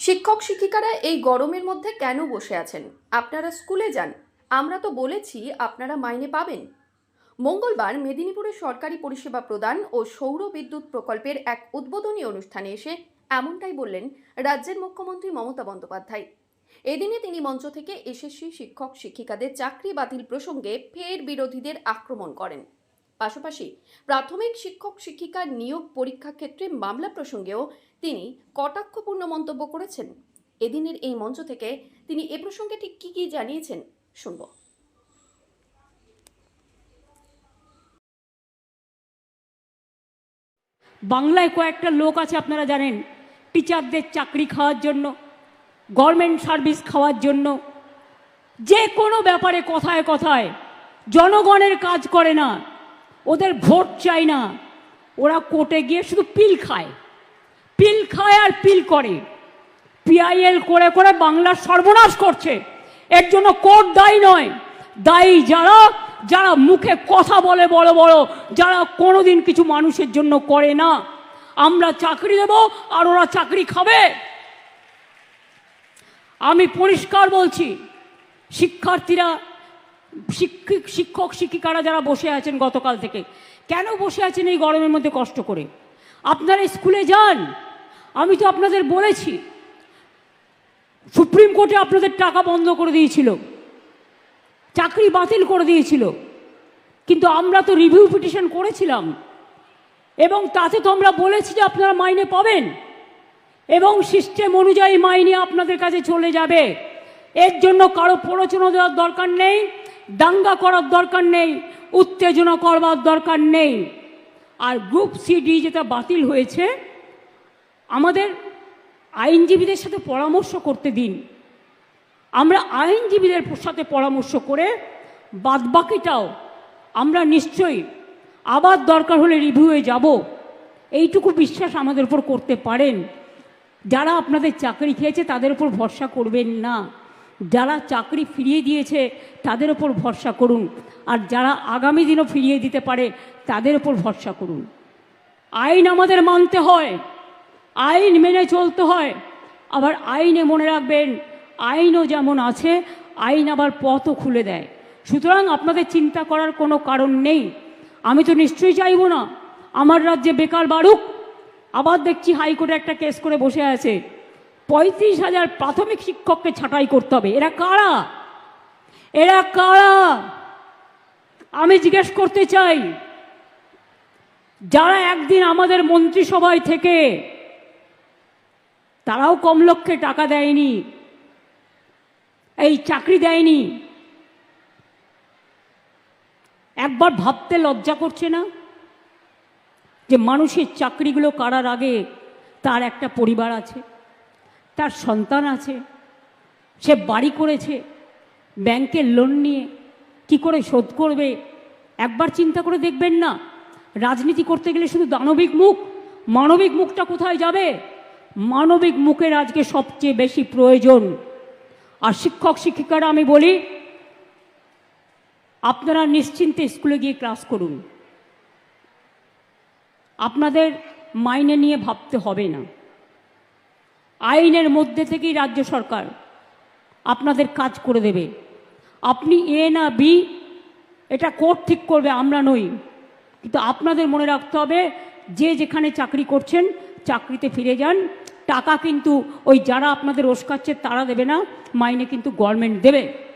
শিক্ষক শিক্ষিকারা এই গরমের মধ্যে কেন বসে আছেন? আপনারা স্কুলে যান। আমরা তো বলেছি আপনারা মাইনে পাবেন। মঙ্গলবার মেদিনীপুরে সরকারি পরিষেবা প্রদান ও সৌর বিদ্যুৎ প্রকল্পের এক উদ্বোধনী অনুষ্ঠানে এসে এমনটাই বললেন রাজ্যের মুখ্যমন্ত্রী মমতা বন্দ্যোপাধ্যায়। এদিনে তিনি মঞ্চ থেকে এসএসসি শিক্ষক শিক্ষিকাদের চাকরি বাতিল প্রসঙ্গে ফের বিরোধীদের আক্রমণ করেন। পাশাপাশি প্রাথমিক শিক্ষক শিক্ষিকার নিয়োগ পরীক্ষা ক্ষেত্রে মামলা প্রসঙ্গেও তিনি কটাক্ষপূর্ণ মন্তব্য করেছেন। এদিনের এই মঞ্চ থেকে তিনি এ প্রসঙ্গে ঠিক কী কী জানিয়েছেন শুনব। বাংলায় কয়েকটা লোক আছে আপনারা জানেন, টিচারদের চাকরি খাওয়ার জন্য, গভর্নমেন্ট সার্ভিস খাওয়ার জন্য। যে কোনো ব্যাপারে কথায় কথায় জনগণের কাজ করে না। ওদের ভোট চাই না। ওরা কোর্টে গিয়ে শুধু পিল খায়। পিল খায় আর পিল করে। পিআইএল করে করে বাংলার সর্বনাশ করছে। এর জন্য কোর্ট দায়ী নয়। দায়ী যারা যারা মুখে কথা বলে বড় বড়, যারা কোনোদিন কিছু মানুষের জন্য করে না। আমরা চাকরি দেব আর ওরা চাকরি খাবে। আমি পরিষ্কার বলছি, শিক্ষার্থীরা শিক্ষিক শিক্ষক, শিক্ষিকারা যারা বসে আছেন গতকাল থেকে, কেন বসে আছেন এই গরমের মধ্যে কষ্ট করে? আপনারা স্কুলে যান। আমি তো আপনাদের বলেছি, সুপ্রিম কোর্টে আপনাদের টাকা বন্ধ করে দিয়েছিল, চাকরি বাতিল করে দিয়েছিল, কিন্তু আমরা তো রিভিউ পিটিশন করেছিলাম, এবং তাতে তো আমরা বলেছি যে আপনারা মাইনে পাবেন, এবং সিস্টেম অনুযায়ী মাইনে আপনাদের কাছে চলে যাবে। এর জন্য কারও প্ররোচনা দেওয়ার দরকার নেই। দাঙ্গা করার দরকার নেই, উত্তেজনা করবার দরকার নেই। আর গ্রুপ সিডি যেটা বাতিল হয়েছে, আমাদের আইনজীবীদের সাথে পরামর্শ করতে দিন। আমরা আইনজীবীদের সাথে পরামর্শ করে বাদবাকিটাও আমরা নিশ্চয়ই আবার দরকার হলে রিভিউয়ে যাব। এইটুকু বিশ্বাস আমাদের উপর করতে পারেন। যারা আপনাদের চাকরি খেয়েছে তাদের উপর ভরসা করবেন না। যারা চাকরি ফিরিয়ে দিয়েছে, তাদের উপর ভরসা করুন। আর যারা আগামী দিনও ফিরিয়ে দিতে পারে, তাদের উপর ভরসা করুন। আইন আমাদের মানতে হয়, আইন মেনে চলতে হয়। আবার আইনে মনে রাখবেন, আইনও যেমন আছে, আইন আবার পথও খুলে দেয়। সুতরাং আপনাদের চিন্তা করার কোনো কারণ নেই। আমি তো নিশ্চয়ই চাইব না। আমার রাজ্যে বেকার বাড়ুক। আবার দেখছি হাইকোর্টে একটা কেস করে বসে আছে। পঁয়ত্রিশ হাজার প্রাথমিক শিক্ষককে ছাঁটাই করতে হবে। এরা কারা? এরা কারা? আমি জিজ্ঞেস করতে চাই, যারা একদিন আমাদের মন্ত্রিসভায় থেকে তারাও কম লক্ষ্যে টাকা দেয়নি, এই চাকরি দেয়নি, একবার ভাবতে লজ্জা করছে না যে মানুষের চাকরিগুলো কারার আগে তার একটা পরিবার আছে? তার সন্তান আছে, সে বাড়ি করেছে, ব্যাংকের লোন নিয়ে কি করে শোধ করবে? একবার চিন্তা করে দেখবেন না, রাজনীতি করতে গেলে শুধু দানবিক মুখ, মানবিক মুখটা কোথায় যাবে? মানবিক মুখের আজকে সবচেয়ে বেশি প্রয়োজন। আর শিক্ষক শিক্ষিকারা আমি বলি, আপনারা নিশ্চিন্তে স্কুলে গিয়ে ক্লাস করুন। আপনাদের মাইনে নিয়ে ভাবতে হবে না। আইনের মধ্যে থেকেই রাজ্য সরকার আপনাদের কাজ করে দেবে। আপনি এ না বি, এটা কোর্ট ঠিক করবে, আমরা নই। কিন্তু আপনাদের মনে রাখতে হবে, যে যেখানে চাকরি করছেন, চাকরিতে ফিরে যান। টাকা কিন্তু ওই যারা আপনাদের ওসকাচ্ছে, তারা দেবে না। মাইনে কিন্তু গভর্নমেন্ট দেবে।